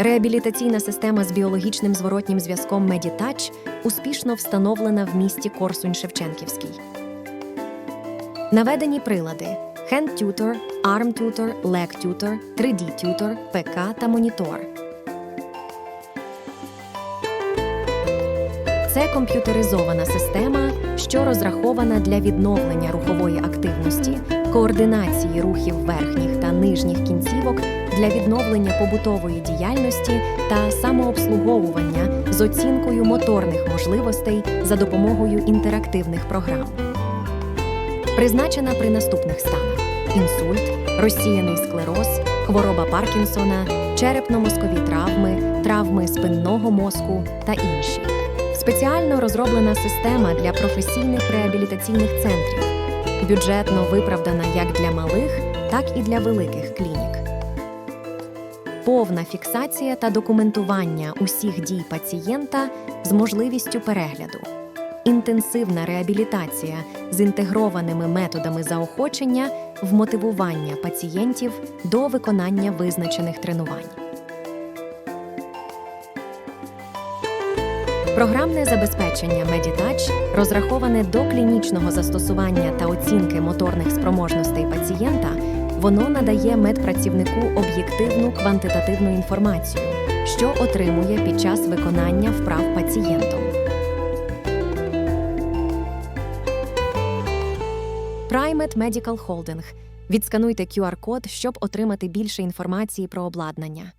Реабілітаційна система з біологічним зворотнім зв'язком Meditouch успішно встановлена в місті Корсунь-Шевченківський. Наведені прилади: Hand Tutor, Arm Tutor, Leg Tutor, 3D Tutor, ПК та монітор. Це комп'ютеризована система, що розрахована для відновлення рухової активності, координації рухів верхніх та нижніх кінцівок для відновлення побутової діяльності та самообслуговування з оцінкою моторних можливостей за допомогою інтерактивних програм. Призначена при наступних станах: інсульт, розсіяний склероз, хвороба Паркінсона, черепно-мозкові травми, травми спинного мозку та інші. Спеціально розроблена система для професійних реабілітаційних центрів, бюджетно виправдана як для малих, так і для великих клінік. Повна фіксація та документування усіх дій пацієнта з можливістю перегляду. Інтенсивна реабілітація з інтегрованими методами заохочення, вмотивування пацієнтів до виконання визначених тренувань. Програмне забезпечення Meditouch розраховане до клінічного застосування та оцінки моторних спроможностей пацієнта. Воно надає медпрацівнику об'єктивну квантитативну інформацію, що отримує під час виконання вправ пацієнтом. Primate Medical Holding. Відскануйте QR-код, щоб отримати більше інформації про обладнання.